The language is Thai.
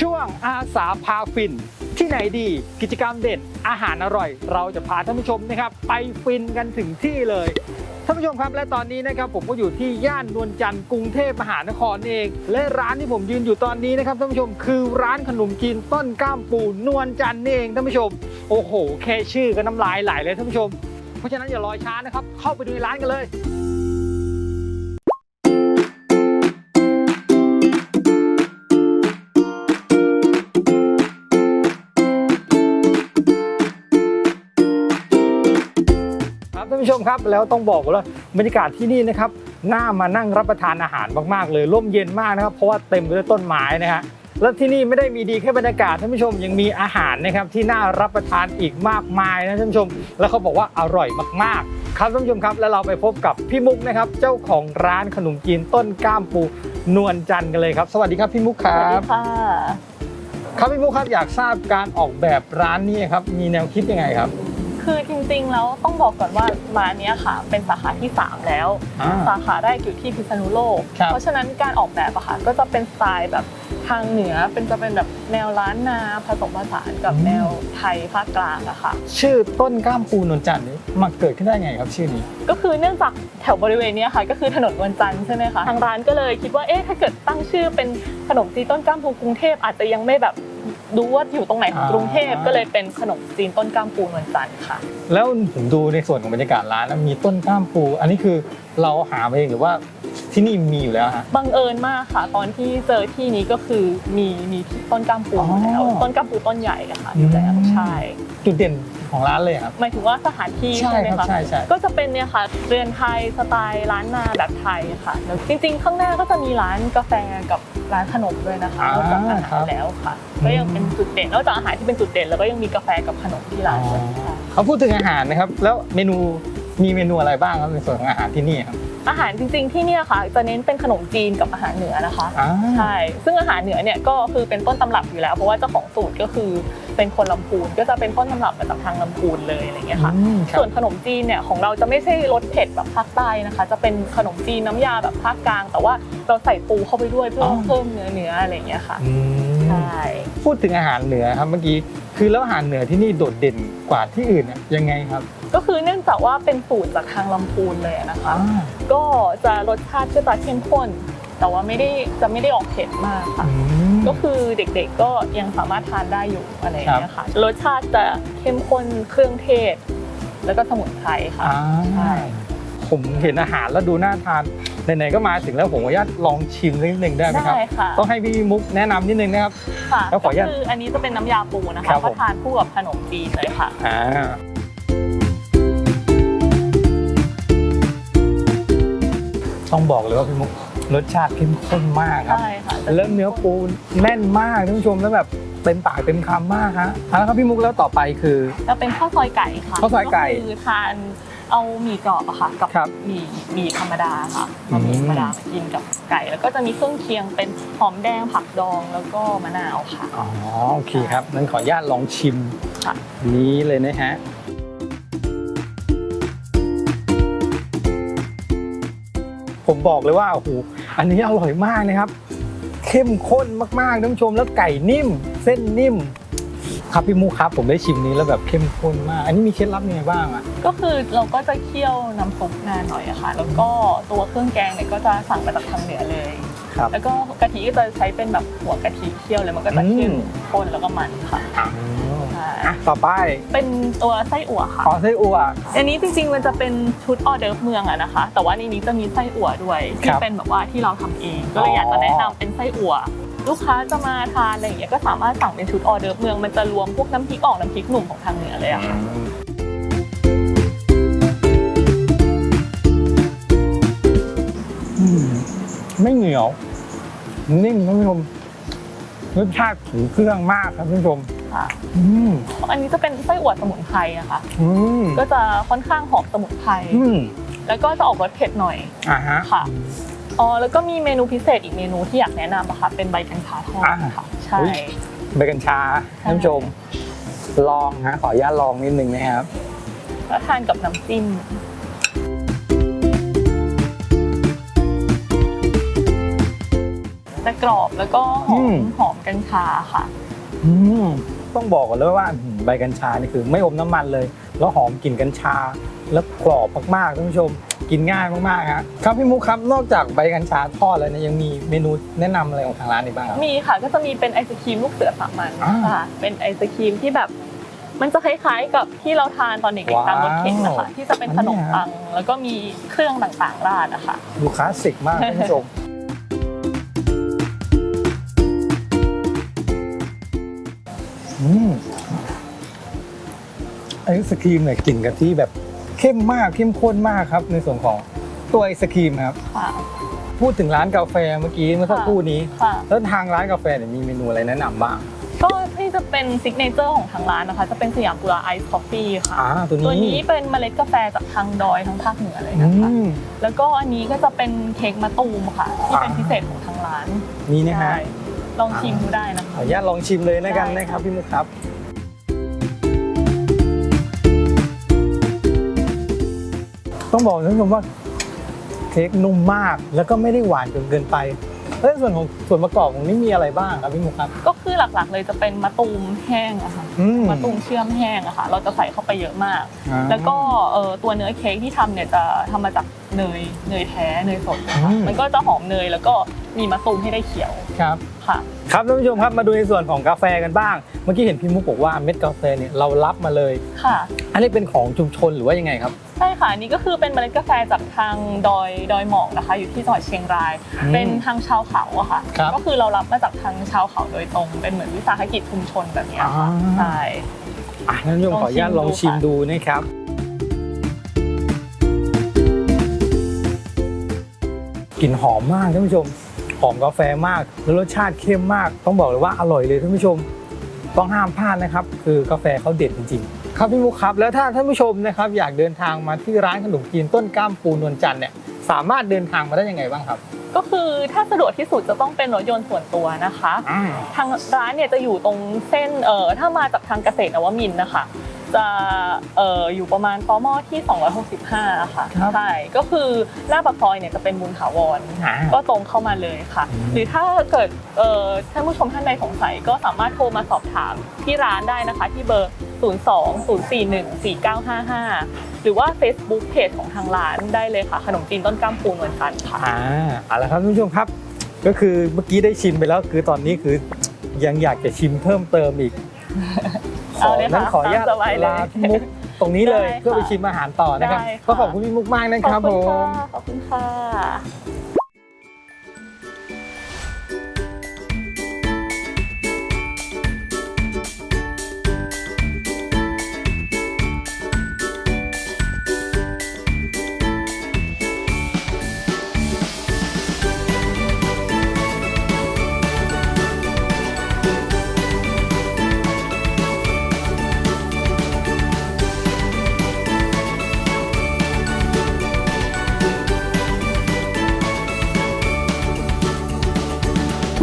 ช่วงอาสาพาฟิน ที่ไหนดีกิจกรรมเด่นอาหารอร่อย เราจะพาท่านผู้ชมนะครับ ไปฟินกันถึงที่เลยท่านผู้ชมครับและตอนนี้นะครับผมก็อยู่ที่ย่านนวลจันทร์กรุงเทพมหานครเอง และร้านที่ผมยืนอยู่ตอนนี้นะครับท่านผู้ชมคือร้านขนมจีนต้นก้ามปูนวลจันทร์เองท่านผู้ชม โอ้โห แค่ชื่อก็น้ำลายไหลเลยท่านผู้ชม เพราะฉะนั้นอย่ารอช้านะครับ เข้าไปดูในร้านกันเลย ท่านผู้ชมครับ แล้วต้องบอกว่าบรรยากาศที่นี่นะครับน่ามานั่งรับประทานอาหารมากๆ เลยร่มเย็นมากนะครับ เพราะว่าเต็มไปด้วยต้นไม้นะฮะแล้วที่นี่ไม่ได้มีดีแค่บรรยากาศท่านผู้ชมยังมีอาหารนะครับที่น่ารับประทานอีกมากมายนะท่านผู้ชม แล้วเขาบอกว่าอร่อยมากๆ ครับท่านผู้ชมครับ แล้วเราไปพบกับพี่มุกนะครับ เจ้าของร้านขนมจีนต้นกล้ามปูนวลจันทร์กันเลยครับ สวัสดีครับพี่มุกคสวัสรัดีบค่ะ ครับพี่มุกครับอยากทราบการออกแบบร้านนี้ครับมีแนวคิดยังไงครับ คือจริงๆแล้วต้องบอกก่อนว่าร้านเนี้ยค่ะ เป็นสาขาที่ 3 แล้ว อ่า สาขาแรกอยู่ที่พิษณุโลก ครับ เพราะฉะนั้นการออกแบบอะค่ะก็จะเป็นสไตล์แบบทางเหนือเป็นจะเป็นแบบแนวล้านนาผสมผสานกับแนวไทยภาคกลางอะค่ะ ชื่อต้นกล้ามปูนวลจันทร์นี้มาเกิดขึ้นได้ไงครับชื่อนี้ ก็คือเนื่องจากแถวบริเวณเนี้ยค่ะ ก็คือถนนวันจันทร์ใช่ไหมคะทางร้านก็เลยคิดว่าเอ๊ะถ้าเกิดตั้งชื่อเป็นขนมจีนต้นกล้ามปูกรุงเทพอาจจะยังไม่แบบ รู้ว่าอยู่ตรงไหนของกรุงเทพอ่าก็เลยเป็นขนมจีนต้นกล้ามปูนวันจันทร์ค่ะ แล้วผมดูในส่วนของบรรยากาศร้านนะมีต้นกล้ามปู อันนี้คือเราหามาเองหรือว่าที่นี่มีอยู่แล้วฮะ บังเอิญมากค่ะ ตอนที่เจอที่นี้ก็คือมีมีต้นกล้ามปูอยู่แล้วอ๋อต้นกล้ามปูต้นใหญ่อะค่ะอยู่แล้วอืมใช่ จุดเด่น ของร้านเลยครับ หมายถึงว่าสถานที่ใช่ใช่ไหมครับคะใช่ใช่ ก็จะเป็นเนี่ยค่ะเรือนไทยสไตล์ร้านนาแบบไทยค่ะแล้วจริง ๆ ข้างหน้าก็จะมีร้านกาแฟกับร้านขนมด้วยนะคะอ่านอกจากอาครัหารบ แล้วค่ะ ก็ยังเป็นจุดเด่นนอกจากอาหารที่เป็นจุดเด่นแล้วก็ยังมีกาแฟกับขนมที่ร้านด้วยค่ะ เขาพูดถึงอาหารนะครับ แล้วเมนูมีเมนูอะไรบ้างครับในส่วนของอาหารที่นี่ครับอาหารจริงๆที่เนี่ยค่ะ จะเน้นเป็นขนมจีนกับอาหารเหนือนะคะ อ่า ใช่ ซึ่งอาหารเหนือเนี่ยก็คือเป็นต้นตำรับอยู่แล้ว เพราะว่าเจ้าของสูตรก็คือ เป็นคนลำพูนก็จะเป็นต้นตำรับมาจากทางลำพูนเลยอะไรเงี้ยค่ะ อืมครับ ส่วนขนมจีนเนี่ยของเราจะไม่ใช่รสเผ็ดแบบภาคใต้นะคะ จะเป็นขนมจีนน้ำยาแบบภาคกลาง แต่ว่าเราใส่ปูเข้าไปด้วยเพื่ออเพิ่มเนื้อเนื้ออะไรเงี้ยค่ะอืมใช่พูดถึงอาหารเหนือครับเมื่อกี้คือแล้วอาหารเหนือที่นี่โดดเด่นกว่าที่อื่นเนี่ยยังไงครับก็คือเนื่องจากว่าเป็นสูตรจากทางลำพูนเลยนะคะอ่าก็จะรสชาติก็จะเข้มข้น แต่ว่าไม่ได้จะไม่ได้ออกเผ็ดมากค่ะ อืม ก็คือเด็กๆก็ยังสามารถทานได้อยู่อะไรอย่างเงี้ยค่ะรสชาติจะเข้มข้นเครื่องเทศ แล้วก็สมุนไพรค่ะอ่าใช่ผมเห็นอาหารแล้วดูน่าทานไหนๆก็มาถึงแล้วผมขออนุญาตลองชิมนิดนึงได้ไหมครับได้ค่ะต้องให้พี่มุกแนะนำนิดนึงนะครับค่ะแล้วขออนุญาตก็คืออันนี้จะเป็นน้ำยาปูนะครัคะบผมก็ทานคู่กับขนมจีนเลยค่ะอ่าต้องบอกเลยว่าพี่มุก รสชาติเข้มข้นมากครับ ใช่ค่ะแล้วเนื้อปูแน่นมากท่านผู้ชมแล้วแบบเต็มปากเต็มคำมากฮะเอาละครับพี่มุกแล้วต่อไปคือ จะเป็นข้าวซอยไก่ค่ะข้าวซอยไก่ก็คือทานเอาหมี่กรอบอะค่ะกับครับหมี่หมี่ธรรมดาค่ะอืมหมี่ธรรมดามากินกับไก่ แล้วก็จะมีเครื่องเคียงเป็นหอมแดงผักดองแล้วก็มะนาวค่ะ อ๋อโอเคครับนั้นขออนุญาตลองชิมค่ะ นี้เลยนะฮะ บอกเลยว่าโอ้โหอันนี้อร่อยมากนะครับ เข้มข้นมากๆท่านผู้ชมแล้วไก่นิ่ม เส้นนิ่ม ครับพี่มุกครับผมได้ชิมนี้แล้วแบบเข้มข้นมาก อันนี้มีเคล็ดลับยังไงบ้างอะก็คือเราก็จะเคี่ยวน้ำซุปนานหน่อยอะค่ะ แล้วก็ตัวเครื่องแกงเนี่ยก็จะสั่งมาจากทางเหนือเลย ครับ แล้วก็กะทิก็จะใช้เป็นแบบหัวกะทิเคี่ยวเลยมันก็จะเข้มอืมข้นแล้วก็มันค่ะ อ๋อใช่ อะต่อไปเป็นตัวไส้อั่วค่ะ อ๋อไส้อั่ว อันนี้จริงๆมันจะเป็นชุดออเดิร์ฟเมืองอะนะคะ แต่ว่าในนี้จะมีไส้อั่วด้วยคที่รับเป็นแบบว่าที่เราทำเอง ก็เลยอยากจะแนะนำเป็นไส้อั่ว ลูกค้าจะมาทานอะไรอย่างเงี้ยก็สามารถสั่งเป็นชุดออเดิร์ฟเมืองมันจะรวมพวกน้ำพริกอ่องน้ำพริกหนุ่มของทางเหนือเลยอะค่ะ อืมไม่เหนียว นิ่มท่านผู้ชมรสชาติถึงเครื่องมากครับท่านผู้ชม ค่ะอืมอันนี้จะเป็นไส้อั่วสมุนไพรอะค่ะอืมก็จะค่อนข้างหอมสมุนไพรอืมแล้วก็จะออกรสเผ็ดหน่อยอ่าฮะ ค่ะอ๋อแล้วก็มีเมนูพิเศษอีกเมนูที่อยากแนะนำอะค่ะเป็นใบกัญชาทอดอ่าค่ะใช่ อุ๊ย ใบกัญชาท่านผู้ชม ลองฮะขออนุญาตลองนิดนึงนะครับ แล้วทานกับน้ำจิ้มแต่กรอบแล้วก็หออืมม หอมกัญชาค่ะ อืม ต้องบอกก่อนเลยว่าอืมใบกัญชานี่คือไม่อมน้ำมันเลย แล้วหอมกลิ่นกัญชา แล้วกรอบมากๆท่านผู้ชม กินง่ายมากๆครับครับพี่มุกครับนอกจากใบกัญชาทอดแล้วเนี่ยยังมีเมนูแนะนำอะไรของทางร้านอีกบ้างครับ มีค่ะก็จะมีเป็นไอศครีมลูกเสือสามัญอ่าค่ะเป็นไอศครีมที่แบบ มันจะคล้ายๆกับที่เราทานตอนเด็กๆตามรถเข็นนะคะว้าวที่จะเป็นขนมปังแล้วก็มีเครื่องต่างๆราดนะคะ ดูคลาสสิกมากท่านผู้ชม ไอศครีมเนี่ยกลิ่นกะทิแบบเข้มมากเข้มข้นมากครับ ในส่วนของตัวไอศครีมครับ ค่ะ พูดถึงร้านกาแฟเมื่อกี้เมื่อสักครู่นี้ ค่ะ แล้วทางร้านกาแฟเนี่ยมีเมนูอะไรแนะนำบ้างก็ที่จะเป็นซิกเนเจอร์ของทางร้านนะคะ จะเป็นสยามกุลาไอซ์คอฟฟี่ค่ะ อ่าตัวตัวนี้นี้เป็นเมล็ดกาแฟจากทางดอยทั้งภาคเหนือเลยอืนะคะ ม แล้วก็อันนี้ก็จะเป็นเค้กมะตูมค่ะ ที่เป็นอ่า พิเศษของทางร้านนี่นะฮะ ใช่ลองชิมดูได้นะคะขออนุญาตลองชิมเลยนะกันได้ นะครับพี่มุกครับ ต้องบอกท่านผู้ชมว่าเค้กนุ่มมากแล้วก็ไม่ได้หวานจนเกินไปแล้วในส่วนของส่วนประกอบของนี้มีอะไรบ้างครับพี่มุกครับ ก็คือหลักๆเลยจะเป็นมะตูมแห้งอะค่ะอืม มะตูมเชื่อมแห้งอะค่ะ เราจะใส่เข้าไปเยอะมาก อ่า แล้วก็เอ่อตัวเนื้อเค้กที่ทำเนี่ยจะทำมาจากเนยเนยแท้เนยสดนะคะอืม มันก็จะหอมเนยแล้วก็มีมะตูมให้ได้เขียวครับ ค่ะ ครับท่านผู้ชมครับมาดูในส่วนของกาแฟกันบ้าง เมื่อกี้เห็นพี่มุกบอกว่าเม็ดกาแฟเนี่ยเรารับมาเลย ค่ะ อันนี้เป็นของชุมชนหรือว่ายังไงครับ ใช่ค่ะอันนี้ก็คือเป็นเมล็ดกาแฟจากทางดอยดอยหมอกนะคะ อยู่ที่จังหวัดเชียงราย อืมเป็นทางชาวเขาอะค่ะ ครับ ก็คือเรารับมาจากทางชาวเขาโดยตรง เป็นเหมือนวิสาหกิจชุมชนแบบเนี้ยค่ะอ่าใช่ อะท่านผู้ชมขออนุญาตลลอองงชิชิมมดู ดูนะครับ กลิ่นหอมมากท่านผู้ชม หอมกาแฟมาก แล้วรสชาติเข้มมาก ต้องบอกเลยว่าอร่อยเลยท่านผู้ชม ต้องห้ามพลาดนะครับ คือกาแฟเขาเด็ดจริงๆ ครับพี่มุกครับแล้วถ้าท่านผู้ชมนะครับอยากเดินทางมาที่ร้านขนมจีนต้นกล้ามปูนวลจันทร์เนี่ยสามารถเดินทางมาได้ยังไงบ้างครับ ก็คือถ้าสะดวกที่สุดจะต้องเป็นรถยนต์ส่วนตัวนะคะอ่าทางร้านเนี่ยจะอยู่ตรงเส้นเอ่อถ้ามาจากทางเกษตรนวมินทร์นะคะ จะเอ่ออยู่ประมาณตมที่ 265อะค่ะครับใช่ก็คือหน้าปากซอยเนี่ยจะเป็นบุญถาวรอ่า ก็ตรงเข้ามาเลยค่ะอืมหรือถ้าเกิดเอ่อท่านผู้ชมท่านใดสงสัยก็สามารถโทรมาสอบถามที่ร้านได้นะคะ ที่เบอร์ 02-041-4955 หรือว่า Facebook เพจของทางร้านได้เลยค่ะ ขนมจีนต้นกล้ามปูนวลจันทร์ค่ะ อ่าเอาละครับท่านผู้ชมครับ ก็คือเมื่อกี้ได้ชิมไปแล้ว คือตอนนี้คือยังอยากจะชิมเพิ่มเติมอีกขอเอาเลยค่ะนั้นขออนุญาตตามสบายเลยลาพี่มุกตรงนี้เลยได้ค่ะเพื่อไปชิมอาหารต่อนะครับได้ค่ะ ก็ขอบคุณพี่มุกมากนะขคอรับบคุผณค่ะมขอบคุณค่ะ